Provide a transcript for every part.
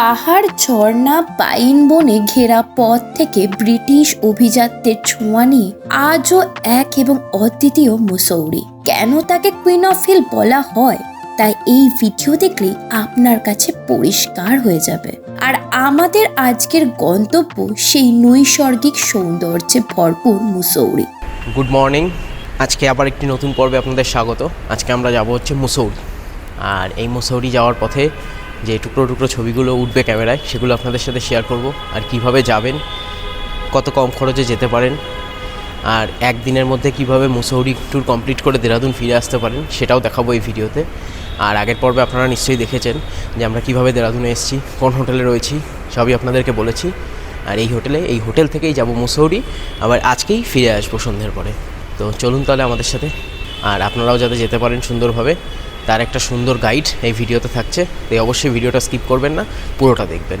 পাহাড়, ঝর্ণা, পাইন বনে ঘেরা পথ থেকে ব্রিটিশ অভিজাতদের ছোঁয়া নিয়ে আজও এক এবং অদ্বিতীয় মুসৌরি। কেন তাকে কুইন অফ হিল বলা হয়? তাই এই ভিডিও দেখলে আপনার কাছে পরিষ্কার হয়ে যাবে। আর আমাদের আজকের গন্তব্য সেই নৈসর্গিক সৌন্দর্যে ভরপুর মুসৌরি। গুড মর্নিং আজকে আবার একটি নতুন পর্বে আপনাদের স্বাগত। আজকে আমরা যাব হচ্ছে মুসৌরি। আর এই মুসৌরি যাওয়ার পথে যে টুকরো টুকরো ছবিগুলো উঠবে ক্যামেরায়, সেগুলো আপনাদের সাথে শেয়ার করব আর কীভাবে যাবেন, কত কম খরচে যেতে পারেন, আর একদিনের মধ্যে কীভাবে মুসৌরি ট্যুর কমপ্লিট করে দেরাদুন ফিরে আসতে পারেন, সেটাও দেখাবো এই ভিডিওতে। আর আগের পর্বে আপনারা নিশ্চয়ই দেখেছেন যে আমরা কীভাবে দেরাদুনে এসেছি, কোন হোটেলে রয়েছি, সবই আপনাদেরকে বলেছি। আর এই হোটেলে, এই হোটেল থেকেই যাব মুসৌরি, আবার আজকেই ফিরে আসব সন্ধ্যের পরে। তো চলুন তাহলে আমাদের সাথে, আর আপনারাও যাতে যেতে পারেন সুন্দরভাবে। তার একটা সুন্দর গাইড এই ভিডিওতে থাকছে, তাই অবশ্যই ভিডিওটা স্কিপ করবেন না, পুরোটা দেখবেন।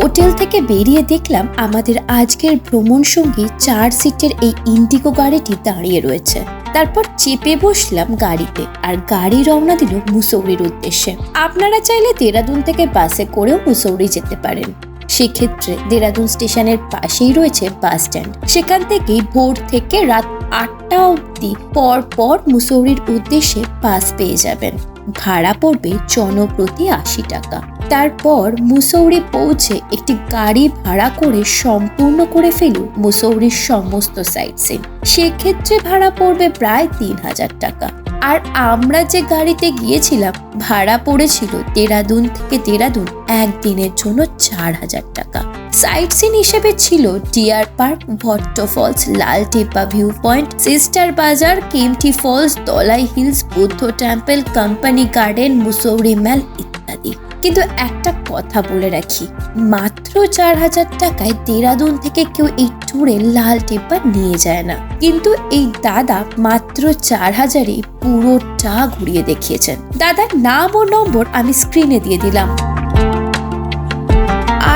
হোটেল থেকে বেরিয়ে দেখলাম আমাদের আজকের ভ্রমণ সঙ্গী চার সিটের এই ইন্ডিগো গাড়িটি দাঁড়িয়ে রয়েছে। তারপর চেপে বসলাম গাড়িতে আর গাড়ি রওনা দিল মুসৌরির উদ্দেশ্যে। আপনারা চাইলে দেরাদুন থেকে বাসে করেও মুসৌরি যেতে পারেন। সেক্ষেত্রে দেরাদুন স্টেশনের পাশেই রয়েছে বাস স্ট্যান্ড। সেখান থেকেই ভোর থেকে রাত আটটা অবধি পরপর পর মুসৌরির উদ্দেশ্যে বাস পেয়ে যাবেন। ভাড়া পড়বে জনপ্রতি আশি টাকা। তারপর মুসৌরি পৌঁছে একটি গাড়ি ভাড়া করে সম্পূর্ণ করে ফেলুন মুসৌরির সমস্ত সাইট সিন সেক্ষেত্রে ভাড়া পড়বে প্রায় তিন হাজার টাকা। আর আমরা যে গাড়িতে গিয়েছিলাম, ভাড়া পড়েছিল দেরাদুন থেকে দেরাদুন একদিনের জন্য চার হাজার টাকা। সাইট সিন হিসেবে ছিল deer park, Bhatta falls, Lal Tibba view point sister bazaar, Kempty falls, Dalai hills, Buddha temple company garden Mussoorie mall ইত্যাদি। কিন্তু একটা কথা বলে রাখি, মাত্র চার হাজার টাকায় দেরাদুন থেকে কেউ এই ট্যুরে লাল টেপা নিয়ে যায় না। কিন্তু এই দাদা মাত্র চার হাজারে পুরোটা ঘুরিয়ে দেখিয়েছেন। দাদার নাম ও নম্বর আমি স্ক্রিনে দিয়ে দিলাম।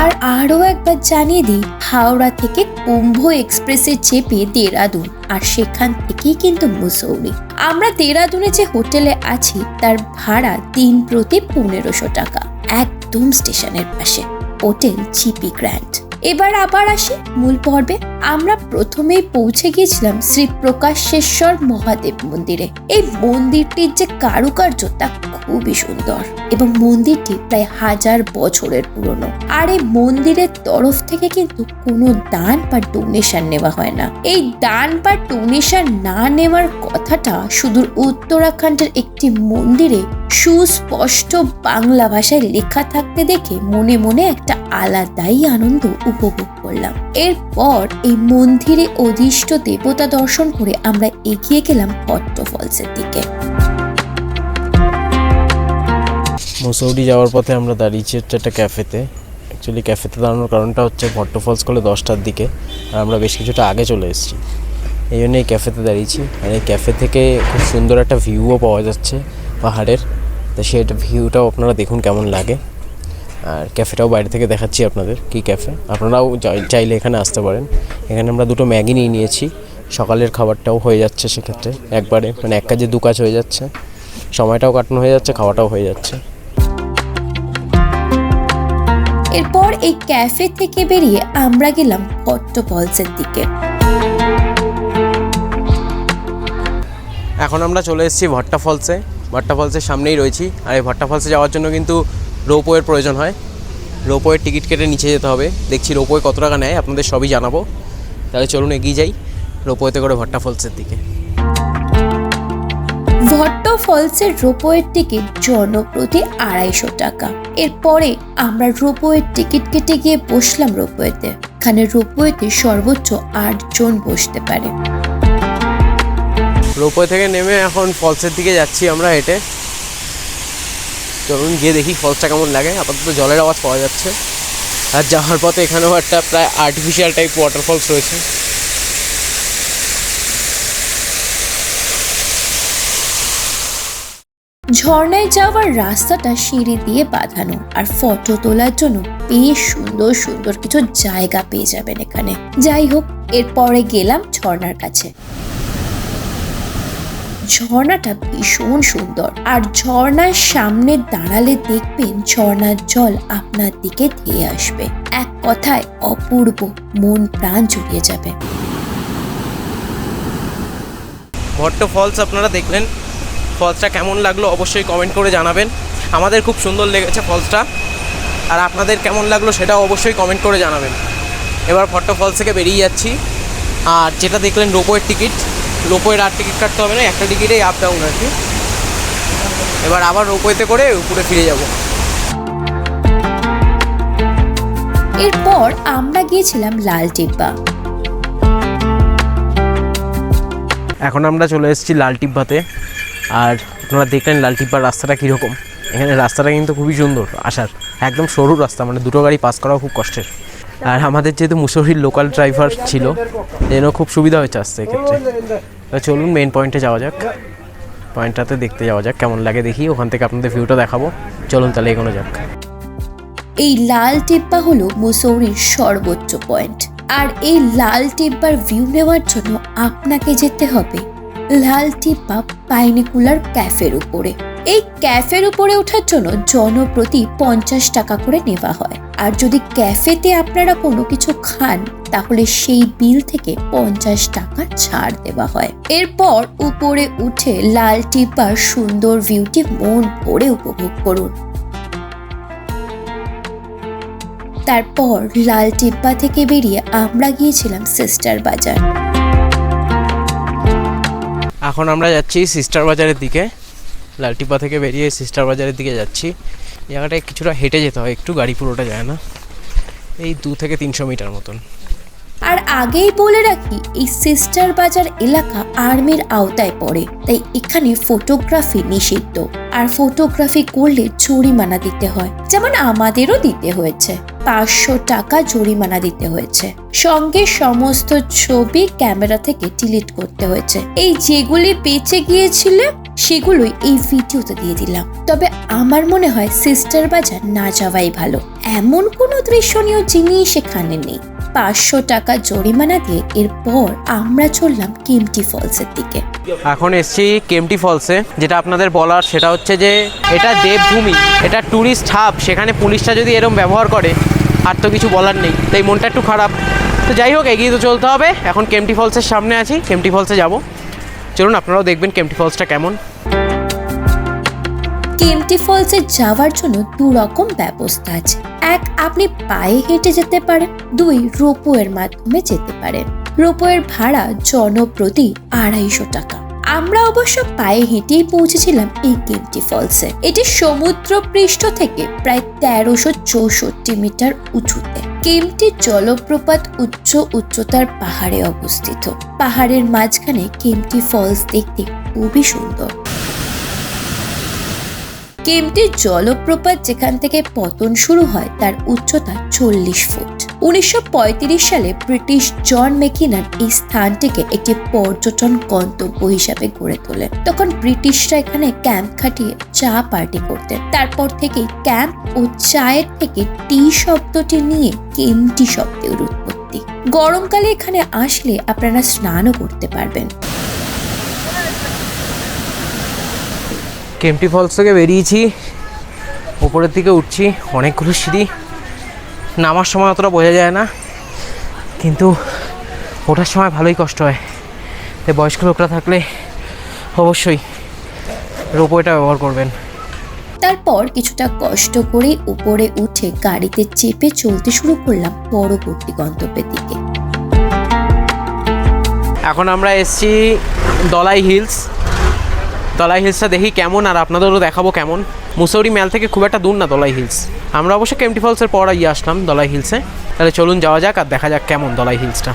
আর আরও একবার জানিয়ে দিই, হাওড়া থেকে কুম্ভ এক্সপ্রেসে চেপে দেরাদুন, আর সেখান থেকেই কিন্তু মুসৌরি আমরা দেরাদুনে যে হোটেলে আছি, তার ভাড়া দিন প্রতি পনেরোশো টাকা। একদম স্টেশনের পাশে, হোটেল জিপি গ্র্যান্ড। এবার আবার আসি মূল পর্বে। আমরা প্রথমেই পৌঁছে গিয়েছিলাম শ্রী প্রকাশেশ্বর মহাদেব মন্দিরে। এই মন্দিরটির যে কারুকার্য তা খুবই সুন্দর এবং মন্দিরটি প্রায় হাজার বছরের পুরনো। আর এই মন্দিরের তরফ থেকে কিন্তু কোনো দান বা ডোনেশন নেওয়া হয় না। এই দান বা ডোনেশন না নেওয়ার কথাটা সুদূর উত্তরাখণ্ডের একটি মন্দিরে সুস্পষ্ট বাংলা ভাষায় লেখা থাকতে দেখে মনে মনে একটা আলাদাই আনন্দ উপভোগ করলাম। এরপর এই মন্দিরে অধিষ্ঠ দেবতা দর্শন করে আমরা এগিয়ে গেলাম পট্ট ফলসের দিকে। মুসৌরি যাওয়ার পথে আমরা দাঁড়িয়েছি হচ্ছে একটা ক্যাফেতে অ্যাকচুয়ালি ক্যাফেতে দাঁড়ানোর কারণটা হচ্ছে ভট্ট ফলস করলে দশটার দিকে। আর আমরা বেশ কিছুটা আগে চলে এসেছি। এই জন্য এই ক্যাফেতে দাঁড়িয়েছি। আর এই ক্যাফে থেকে খুব সুন্দর একটা ভিউও পাওয়া যাচ্ছে পাহাড়ের। তো সেটা ভিউটাও আপনারা দেখুন কেমন লাগে। আর ক্যাফেটাও বাইরে থেকে দেখাচ্ছি আপনাদের কি ক্যাফে আপনারাও চাই- চাইলে এখানে আসতে পারেন। এখানে আমরা দুটো ম্যাগি নিয়ে নিয়েছি। সকালের খাবারটাও হয়ে যাচ্ছে সেক্ষেত্রে একবারে। মানে এক কাজে দু কাজ হয়ে যাচ্ছে। সময়টাও কাটানো হয়ে যাচ্ছে, খাওয়াটাও হয়ে যাচ্ছে। এরপর এই ক্যাফে থেকে বেরিয়ে আমরা গেলাম পট্ট ফলসের দিকে। এখন আমরা চলে এসেছি ভট্টা ফলসে ভট্টা ফলসের সামনেই রয়েছি। আর এই ভট্টা ফলসে যাওয়ার জন্য কিন্তু রোপওয়ের প্রয়োজন হয়। রোপওয়ের টিকিট কেটে নিচে যেতে হবে। দেখছি রোপওয়ে কত টাকা নেয়, আপনাদের সবই জানাব। তাহলে চলুন এগিয়ে যাই রোপওয়েতে করে ভট্টা ফলসের দিকে। ভট্ট ফলসের রোপওয়ের টিকিট জনপ্রতি আড়াইশো টাকা। এরপরে আমরা রোপওয়ের টিকিট কেটে গিয়ে বসলাম রোপওয়েতে এখানে রোপওয়েতে সর্বোচ্চ আট জন বসতে পারে। রোপওয়ে থেকে নেমে এখন ফলসের দিকে যাচ্ছি আমরা হেঁটে। চলুন গিয়ে দেখি ফলসটা কেমন লাগে। আপাতত জলের আওয়াজ পাওয়া যাচ্ছে। আর যাওয়ার পথে এখানেও একটা প্রায় আর্টিফিশিয়াল টাইপ ওয়াটারফলস রয়েছে। ঝর্ণায় যাওয়ার রাস্তাটা সিঁড়ি দিয়ে বাঁধানো আর ফটো তোলার জন্য বেশ সুন্দর সুন্দর কিছু জায়গা পেয়ে যাবেন এখানে। যাই হোক, এরপরে গেলাম ঝর্ণার কাছে। ঝর্ণাটা ভীষণ সুন্দর। আর ঝর্ণার সামনে দাঁড়ালে দেখবেন ঝর্ণার জল আপনার দিকে ধেয়ে আসবে। এক কথায় অপূর্ব, মন প্রাণ জুড়িয়ে যাবে। ভট্ট ফলস আপনারা দেখলেন ফলসটা কেমন লাগল অবশ্যই কমেন্ট করে জানাবেন। আমাদের খুব সুন্দর লেগেছে ফলসটা। আর আপনাদের কেমন লাগল সেটাও অবশ্যই কমেন্ট করে জানাবেন। এবার ভট্ট ফলস থেকে বেরিয়ে যাচ্ছি। আর যেটা দেখলেন রোপোয়ের টিকিট রোপোয়ের আর টিকিট কাটতে হবে না একটা টিকিটেই আপ ডাউন আর কি। এবার আবার রোপওয়েতে করে উপরে ফিরে যাব। এরপর আমরা গিয়েছিলাম লাল টিব্বা। এখন আমরা চলে এসেছি লাল টিব্বাতে। আর আপনারা দেখলেন লাল টিব্বার রাস্তাটা কীরকম। এখানে রাস্তাটা কিন্তু খুবই সুন্দর, আসার। একদম সরু রাস্তা মানে দুটো গাড়ি পাস করাও খুব কষ্টের। আর আমাদের যেহেতু মুসৌরির লোকাল ড্রাইভার ছিল যেন খুব সুবিধা হয়েছে আসতে এক্ষেত্রে। চলুন মেন পয়েন্টে যাওয়া যাক। পয়েন্টটাতে দেখতে যাওয়া যাক, কেমন লাগে দেখি। ওখান থেকে আপনাদের ভিউটা দেখাবো। চলুন তাহলে এগোনো যাক। এই লাল টিব্বা হলো মুসৌরির সর্বোচ্চ পয়েন্ট আর এই লাল টিব্বার ভিউ নেওয়ার জন্য আপনাকে যেতে হবে লাল টিব্বা পাইনিকুলার ক্যাফের উপরে। এই ক্যাফের উপরে ওঠার জন্য জনপ্রতি পঞ্চাশ টাকা করে নেওয়া হয়। আর যদি ক্যাফেতে আপনারা কোনো কিছু খান, তাহলে সেই বিল থেকে পঞ্চাশ টাকা ছাড় দেওয়া হয়। এরপর উপরে উঠে লাল টিব্বার সুন্দর ভিউটি মন ভরে উপভোগ করুন। তারপর লাল টিব্বা থেকে বেরিয়ে আমরা গিয়েছিলাম সিস্টার বাজার। এখন আমরা যাচ্ছি সিস্টার বাজারের দিকে। লালটিপা থেকে বেরিয়ে সিস্টার বাজারের দিকে যাচ্ছি। জায়গাটায় কিছুটা হেঁটে যেতে হয়, একটু গাড়ি পুরোটা যায় না। এই দু থেকে তিনশো মিটার মতন। আর আগেই বলে রাখি, এই সিস্টার বাজার এলাকা আর্মির আওতায় পড়ে, তাই এখানে ফটোগ্রাফি নিষিদ্ধ। আর ফটোগ্রাফি করলে জরিমানা দিতে হয়, যেমন আমাদেরও দিতে হয়েছে। পাঁচশো টাকা জরিমানা দিতে হয়েছে। সঙ্গে সমস্ত ছবি ক্যামেরা থেকে ডিলিট করতে হয়েছে। এই যেগুলি বেঁচে গিয়েছিল, সেগুলোই এই ভিডিওতে দিয়ে দিলাম। তবে আমার মনে হয় সিস্টার বাজার না যাওয়াই ভালো। এমন কোনো দৃশ্যনীয় জিনিস এখানে নেই। পাঁচশো টাকা জরিমানা দিয়ে এরপর আমরা চললাম কেমটি ফলসের দিকে। এখন এসছি কেমটি ফলসে, যেটা আপনাদের বলার সেটা হচ্ছে যে এটা দেবভূমি, এটা ট্যুরিস্ট হাব সেখানে পুলিশটা যদি এরম ব্যবহার করে, আর তো কিছু বলার নেই, তাই মনটা একটু খারাপ। তো যাই হোক, এগিয়ে তো চলতে হবে, এখন কেমটি ফলসের সামনে আছি কেমটি ফলসে যাব। চলুন, আপনারাও দেখবেন কেমটি ফলসটা কেমন। কেমটি ফলসে যাওয়ার জন্য দু রকম ব্যবস্থা আছে। এক, আপনি পায়ে হেঁটে যেতে পারেন। দুই, রোপওয়ের মাধ্যমে যেতে পারেন। রোপওয়ের ভাড়া জনপ্রতি আড়াইশো টাকা। আমরা অবশ্য পায়ে হেঁটেই পৌঁছেছিলাম এই কেমটি ফলসে। এটি সমুদ্র পৃষ্ঠ থেকে প্রায় তেরোশো চৌষট্টি মিটার উঁচুতে। কেমটি জলপ্রপাত উচ্চ উচ্চতার পাহাড়ে অবস্থিত। পাহাড়ের মাঝখানে কেমটি ফলস দেখতে খুবই সুন্দর। কেমটি জলপ্রপাত যেখান থেকে পতন শুরু হয়, তার উচ্চতা চল্লিশ ফুট। উনিশশো পঁয়ত্রিশ সালে ব্রিটিশ জন মেকিনার এই স্থানটিকে একটি পর্যটন গন্তব্য হিসাবে গড়ে তোলেন তখন ব্রিটিশরা এখানে ক্যাম্প খাটিয়ে চা পার্টি করতেন। তারপর থেকে ক্যাম্প ও চায়ের থেকে টি শব্দটি নিয়ে কেমটি শব্দের উৎপত্তি। গরমকালে এখানে আসলে আপনারা স্নানও করতে পারবেন। কেমটি ফলস থেকে বেরিয়েছি। ওপরের দিকে উঠছি অনেকগুলো সিঁড়ি। নামার সময় অতটা বোঝা যায় না কিন্তু ওঠার সময় ভালোই কষ্ট হয়। তাই বয়স্ক লোকরা থাকলে অবশ্যই রোপওয়েটা ব্যবহার করবেন। তারপর কিছুটা কষ্ট করে উপরে উঠে গাড়িতে চেপে চলতে শুরু করলাম পরবর্তী গন্তব্যের দিকে। এখন আমরা এসছি দলাই হিলস। দলাই হিলসটা দেখি কেমন, আর আপনাদেরও দেখাবো কেমন। মুসৌরি ম্যাল থেকে খুব একটা দূর না দলাই হিলস। আমরা অবশ্য কেমটি ফলসের পর ইয়ে আসলাম দলাই হিলসে। তাহলে চলুন যাওয়া যাক আর দেখা যাক কেমন দলাই হিলসটা।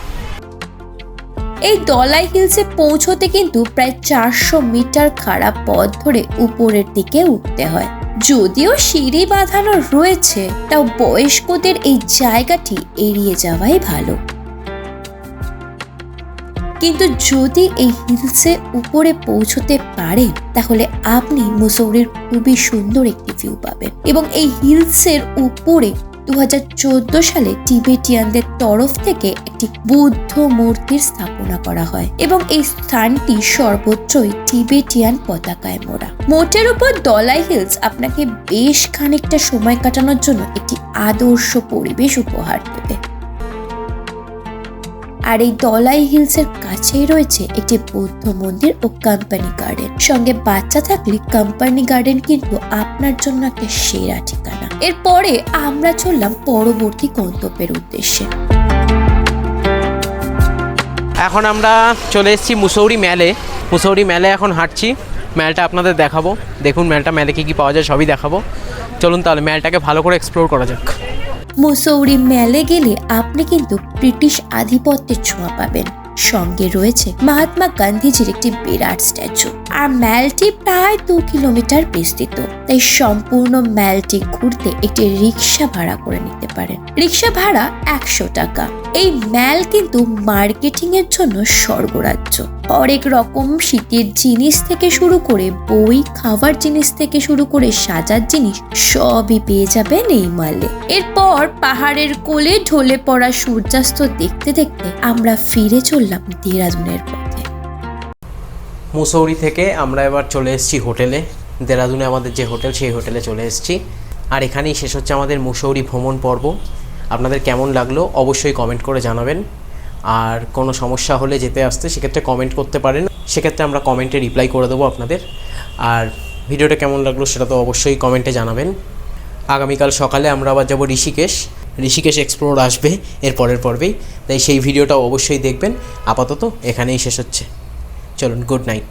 এই দলাই হিলসে পৌঁছতে কিন্তু প্রায় চারশো মিটার খারাপ পথ ধরে উপরের দিকে উঠতে হয়। যদিও সিঁড়ি বাঁধানো রয়েছে, তাও বয়স্কদের এই জায়গাটি এড়িয়ে যাওয়াই ভালো। কিন্তু যদি এই হিলসে উপরে পৌঁছতে পারেন, তাহলে আপনি মুসৌরির খুবই সুন্দর একটি ভিউ পাবেন। এবং এই হিলসের উপরে দুই হাজার চোদ্দ সালে টিবেটিয়ানদের তরফ থেকে একটি বুদ্ধ মূর্তির স্থাপনা করা হয় এবং এই স্থানটি সর্বত্রই টিবেটিয়ান পতাকায় মোড়া। মোটের উপর দলাই হিলস আপনাকে বেশ খানিকটা সময় কাটানোর জন্য একটি আদর্শ পরিবেশ উপহার দেবে। আর এই দলাই হিলসের কাছেই রয়েছে একটি বৌদ্ধ মন্দির ও কোম্পানি গার্ডেন সঙ্গে বাচ্চা থাকলে কোম্পানি গার্ডেন কিন্তু আপনার জন্য একটা সেরা ঠিকানা। এরপরে আমরা চললাম পরবর্তী গন্তব্যের উদ্দেশ্যে। এখন আমরা চলে এসেছি মুসৌরি মেলে। মুসৌরি মেলে এখন হাঁটছি। ম্যালটা আপনাদের দেখাবো। দেখুন মেলটা মেলে কী কী পাওয়া যায় সবই দেখাবো। চলুন তাহলে মেলটাকে ভালো করে এক্সপ্লোর করা যাক। মুসৌরি মেলে গেলে আপনি কিন্তু ব্রিটিশ আধিপত্যের ছোঁয়া পাবেন। সঙ্গে রয়েছে মহাত্মা গান্ধীজির একটি বিরাট স্ট্যাচু। আর ম্যালটি প্রায় দু কিলোমিটার বিস্তৃত। তাই সম্পূর্ণ ম্যালটি ঘুরতে একটি রিক্সা ভাড়া করে নিতে পারেন। রিক্সা ভাড়া একশো টাকা। এই ম্যাল কিন্তু মার্কেটিং এর জন্য স্বর্গরাজ্য। অনেক রকম শীতের জিনিস থেকে শুরু করে বই খাবার জিনিস থেকে শুরু করে সাজার জিনিস সবই পেয়ে যাবেন এই মালে। এরপর পাহাড়ের কোলে ঢলে পড়া সূর্যাস্ত দেখতে দেখতে আমরা ফিরে চললাম দেরাদুনের পথে। মুসৌরি থেকে আমরা এবার চলে এসেছি হোটেলে। দেরাদুনে আমাদের যে হোটেল, সেই হোটেলে চলে এসেছি। আর এখানেই শেষ হচ্ছে আমাদের মুসৌরি ভ্রমণ পর্ব। আপনাদের কেমন লাগল অবশ্যই কমেন্ট করে জানাবেন। আর কোনো সমস্যা হলে যেতে আসতে সেক্ষেত্রে কমেন্ট করতে পারেন। সেক্ষেত্রে আমরা কমেন্টে রিপ্লাই করে দেবো আপনাদের। আর ভিডিওটা কেমন লাগল সেটা তো অবশ্যই কমেন্টে জানাবেন। আগামীকাল সকালে আমরা আবার যাব ঋষিকেশ। ঋষিকেশ এক্সপ্লোর আসবে এর পরের পর্বেই। তাই সেই ভিডিওটা অবশ্যই দেখবেন। আপাতত এখানেই শেষ হচ্ছে। চলুন গুড নাইট